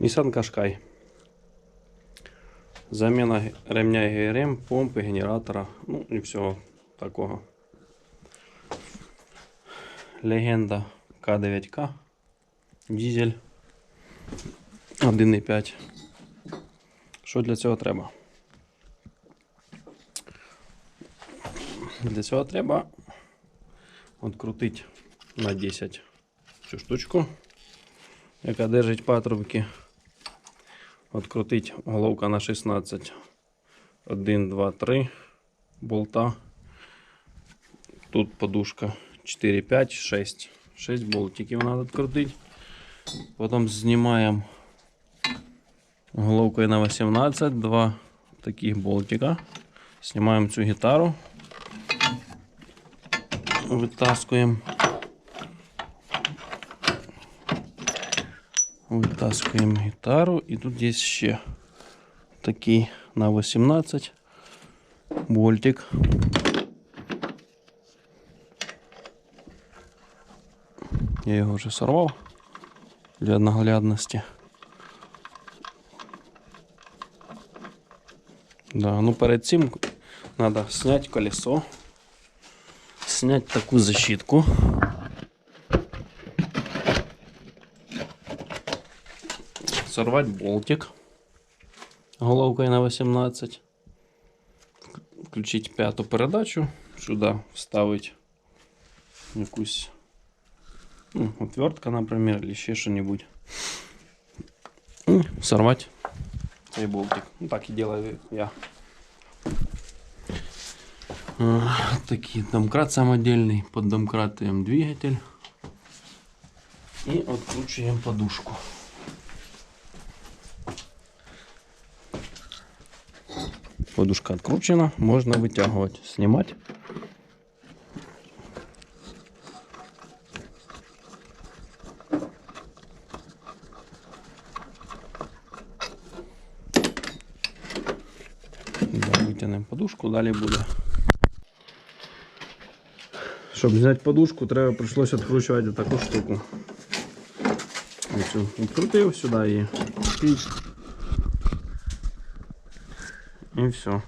Nissan Qashqai. Заміна ремня ГРМ, помпи, генератора, ну і всього такого. Легенда К9К. Дізель 1,5. Що для цього треба? Для цього треба відкрутити на 10 цю штучку, яка держить патрубки. Открутить головка на 16. 1, 2, 3 болта. Тут подушка 4, 5, 6. 6 болтиків треба відкрутити. Потім знімаємо головкою на 18, два таких болтика. Знімаємо цю гітару. Витаскуємо. Витаскуємо гітару. І тут є ще такий на 18 болтик. Я його вже сорвав для наглядності. Да, ну перед цим треба зняти колесо, снять таку защитку. Сорвать болтик головкой на 18. Включить п'яту передачу. Сюди вставить якусь ну, отвертка, например, или ще что-нибудь. И сорвать цей болтик. Ну, так и делаю я. А, Такий домкрат самодельный. Под домкратуем двигатель. И откручиваем подушку. Подушка откручена, можно вытягивать, снимать. Витягнемо подушку, далі буде. Щоб зняти подушку, треба прийшлося відкручувати таку штуку. Відкрутив сюди її. І все.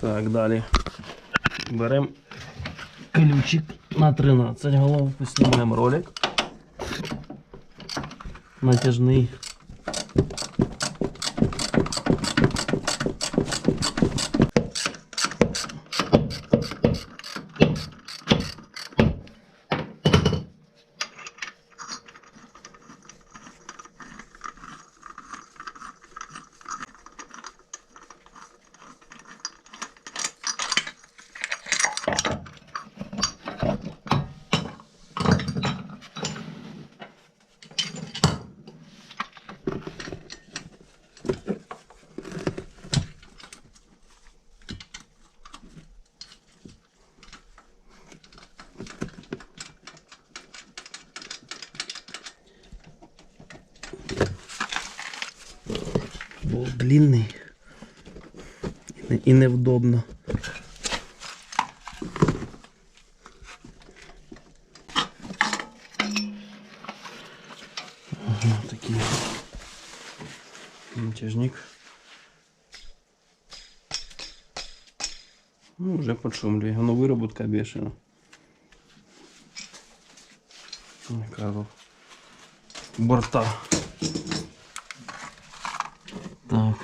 Так, далі. Беремо ключик на 13 головку, знімаємо ролик. Натяжний. Был длинный и, не- и неудобно. Ага, такие натяжник. Ну, уже подшумливает. Ну, выработка бешена. Ну, как бы борта. Так.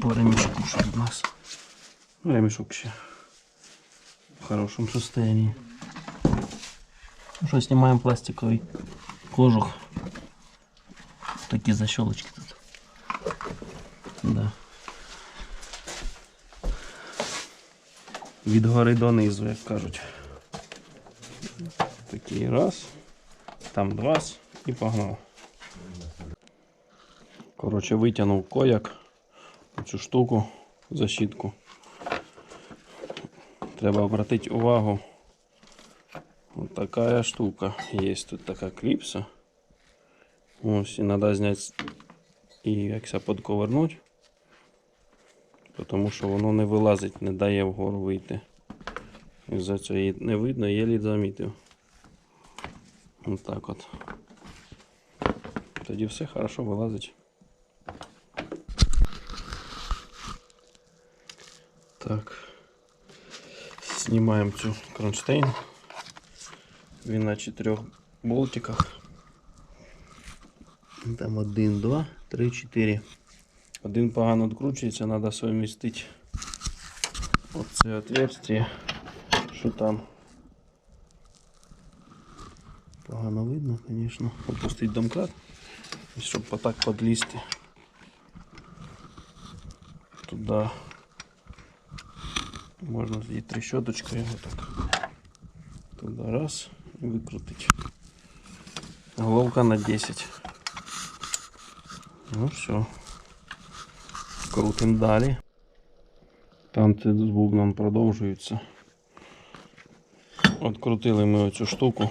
По ремешку що у нас. Ну, ремешок ще в хорошем состоянии. Ну что, снимаем пластиковый кожух. Такие защелочки тут. Да. Від гори донизу, як кажуть. Такий раз, там два і погнав. Коротше, витягнув кояк, цю штуку, защитку. Треба обратити увагу. Вот такая штука. Есть тут така кліпса. Ось, і треба зняти і якся подковернути. Тому що воно не вилазить, не дає вгору вийти. І за цього її не видно, я лід замітив. Ось так от. тоді все хорошо вилазить. Так. Знімаємо цю кронштейн. Він на чотирьох болтиках. Там один, два, три, чотири. Один погано відкручується, треба совмістити оце отверстие, що там. Погано видно, звісно. Опустити домкрат, щоб отак подлізти. Туди можна і трещоточкою його так. Туди раз і викрутити. Головка на 10. Ну все. Крутим далі. Танці з бубном продовжуються. Открутили ми оцю штуку.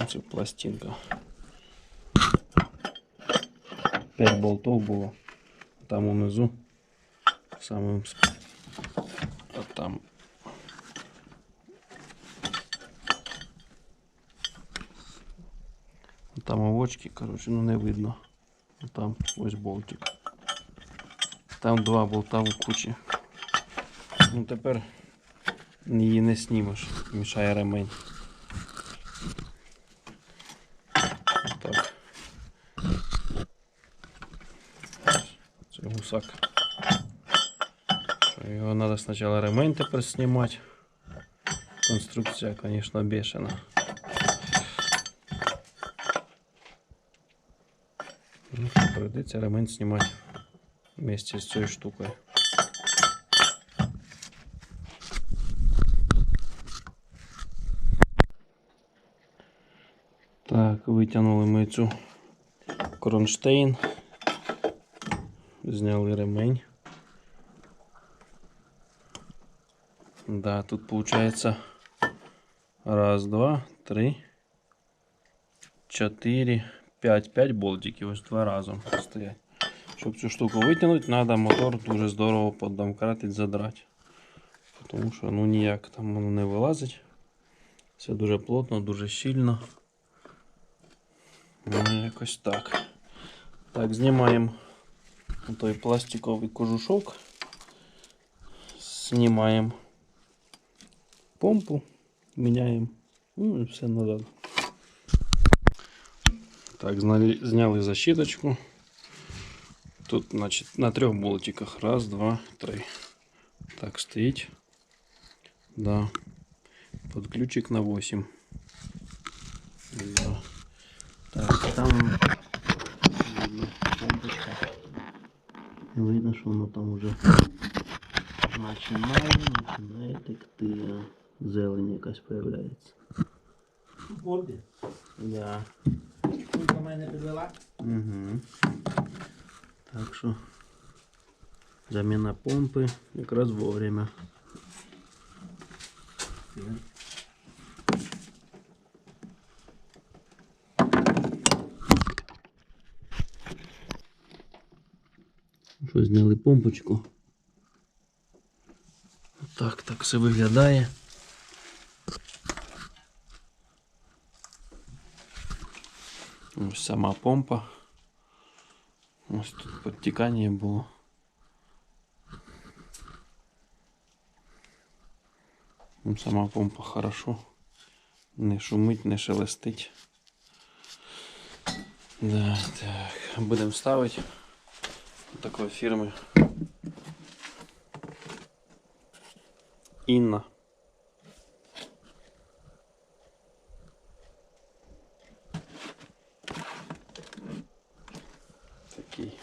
Оце пластинка. 5 болтов було. Там унизу. Самим сп- а там. Там овочки, коротше, ну не видно. Там ось болтик. Там два болта в кучі. Ну тепер її не знімеш, мішає ремень. Так. Це гусак. Що Його треба спочатку ремень тепер знімати. Конструкція, звісно, бешена. Ну, прийдеться ремень знімати вместе з цією штукою. Так, витягнули ми цю кронштейн. Зняли ремень. Да, тут получается раз, два, три, чотири, п'ять, п'ять болтиків. Ось два разом стоять. Щоб цю штуку витягнути, треба мотор дуже здорово поддомкратить, задрати. Тому що ну ніяк там воно не вилазить. Все дуже плотно, дуже щільно. Ну, якось так. Так, знімаємо той пластиковий кожушок. Знімаємо помпу, міняємо. Ну і все назад. Так, зняли, зняли защиточку. Тут, значит, на трех болтиках. Раз, два, три. Так, стоїть. Да. Под ключик на 8. Да. Так, там видно помпочка. Видно, що воно там уже починає, починає текти. а Зелень якась появляється. Помпі. Да. Кулька мене підвела. Угу. Так що заміна помпи якраз вовремя. Що зняли помпочку. Так, так все виглядає. Сама помпа. Ось тут підтікання було. Ну, Сама помпа хорошо. Не шумить, не шелестить. Да, так. Будемо ставити такої фірми. Інна. Такий.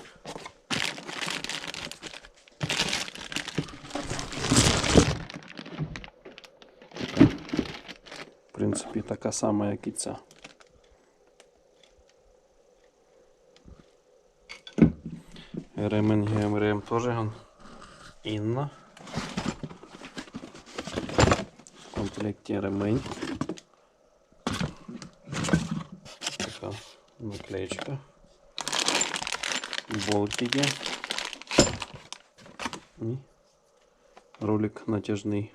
В принципі, така сама, як і ця. Ремень ГМРМ теж. Інна. В комплекті ремень. Така наклеечка. Болтики. І ролик натяжний.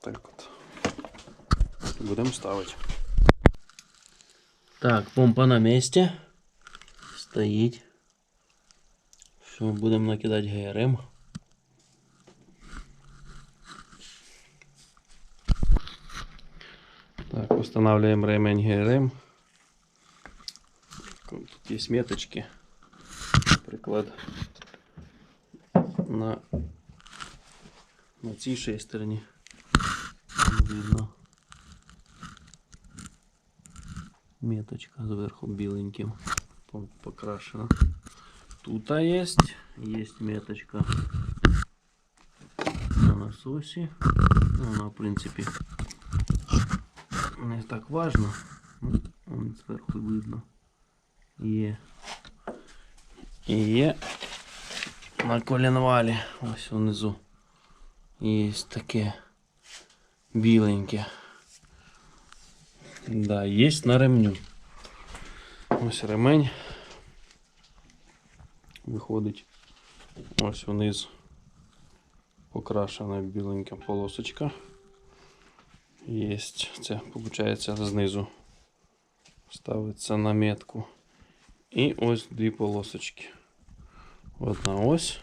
так от. Будемо ставити. Так, помпа на місці. Стоїть. Все, будемо накидати ГРМ. Так, устанавливаем ремень ГРМ. Тут есть меточки. Приклад на, на цій ще стороні. Там Видно. Меточка зверху біленьким по- покрашена. Тут есть, есть меточка на насосе. Ну, Вона, в принципі, не так важно. Ну, Вон зверху видно. Є. І є на коленвалі. Ось внизу. Є таке біленьке. Да, є на ремню. Ось ремень. Виходить. Ось вниз покрашена біленька полосочка. Єсть. Це виходить знизу. Ставиться на метку. І ось дві полосочки. Одна ось.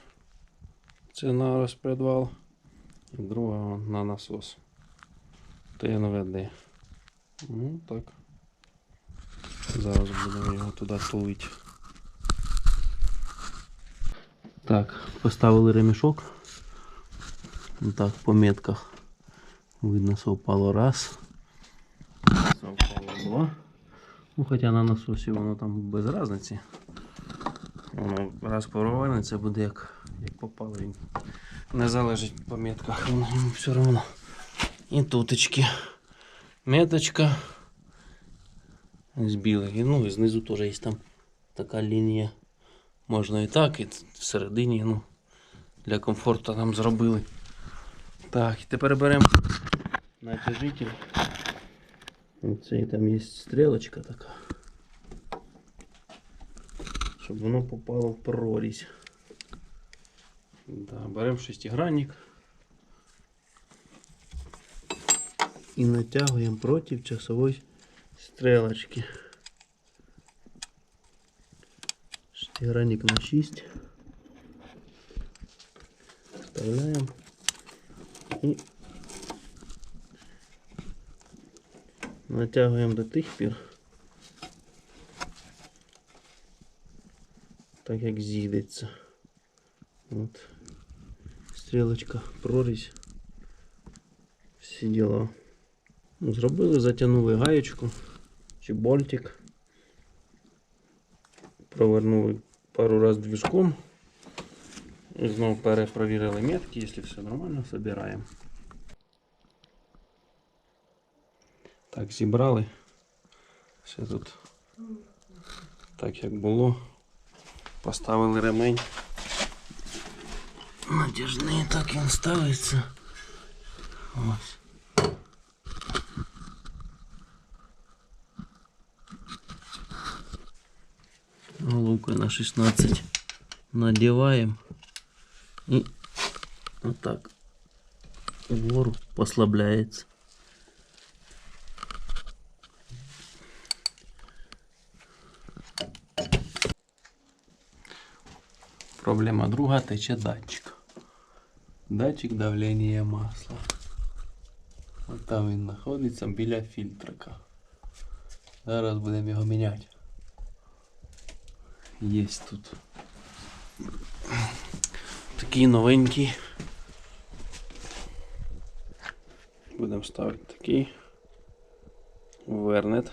Це на розпредвал. І друга на насос. ТНВД. Ну так. Зараз будемо його туди тулити. Так, поставили ремішок. Так, по метках. Видно, совпало раз. Совпало два. Ну, хоча на насосі воно там без різниці. Воно раз повернеться буде як, як попало. Він не залежить по метках, воно все одно. І туточки. Меточка. З білої. Ну і знизу теж є там така лінія. Можна і так, і всередині, ну, для комфорту нам зробили. Так, і тепер беремо натяжитель. Оце там є стрілочка така. Щоб воно попало в прорізь. Да, беремо шестигранник. І натягуємо проти часової стрілочки. Шестигранник на 6. Вставляємо. І натягуємо до тих пір. Так як зійдеться. От. Стрілочка, прорізь. Всі діла. Зробили, затягнули гаєчку чи болтик. Провернули пару раз движком. І знову перепровірили метки, якщо все нормально, збираємо. Так, зібрали. Все тут так як було. Поставили ремень. Натяжний так він ставиться. Ось. Головку на 16 надеваем и вот так вгору послабляется. Проблема друга тече датчик. Датчик давлення масла. От там він знаходиться біля фільтрика. Зараз будемо його міняти. Є тут такий новенький. Будемо ставити такий вернет.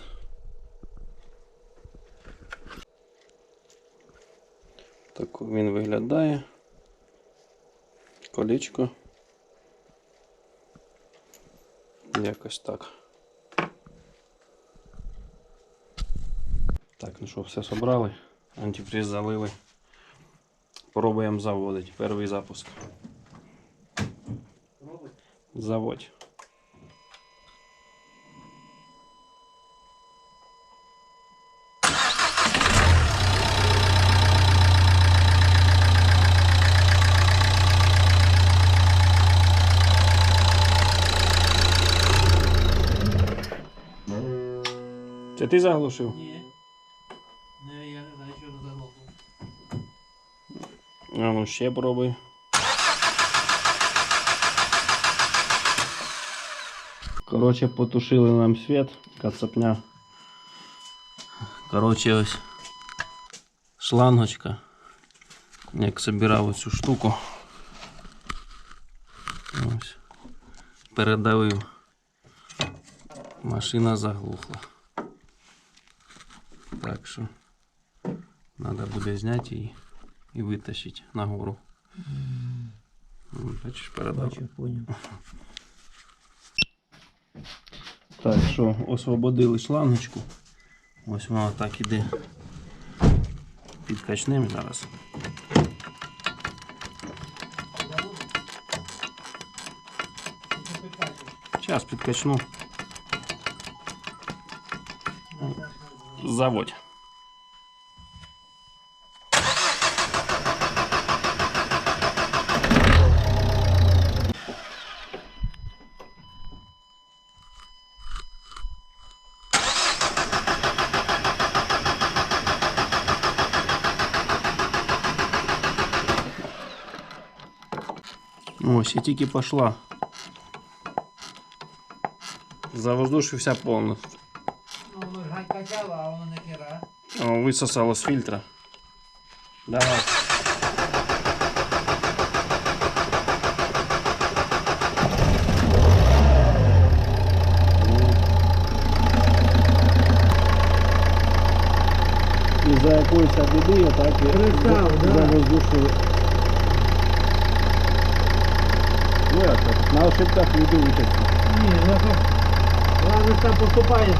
Так він виглядає. Колечко. Якось так. Так, ну що, все собрали. Антифриз залили. Пробуємо заводити. Перший запуск. Заводь. Це ти заглушив? Ні. А ну ще пробуй. Короче, потушили нам світ, кацапня. Короче, ось шлангочка. Як собирав цю штуку. Ось. Передавив. Машина заглухла. Так що треба буде зняти її і витащити нагору. Бачиш, передав. Бачу, поняв. Так, що, освободили шлангочку. Ось вона так іде. Підкачнемо зараз. Зараз підкачну. Заводь. Ось, і тільки пішла. Завоздушився повністю. Ну, воно ж гай качало, а воно не хера. О, висосало з фільтра. Давай. І за якоїсь біди так і Кристал, да. завоздушили. Ну як так? На ошибках люди учаться. Ні, ну то... Ладно, там поступає,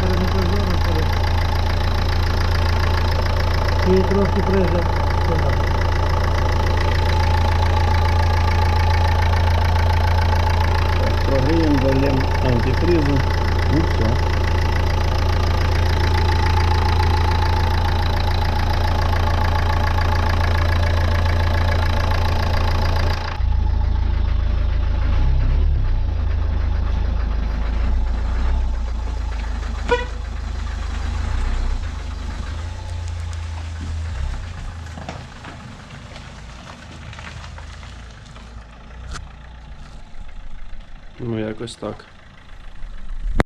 перемикрожено перед. І трошки прижав. Прогреем, дольем антифризу. И все. Якось так.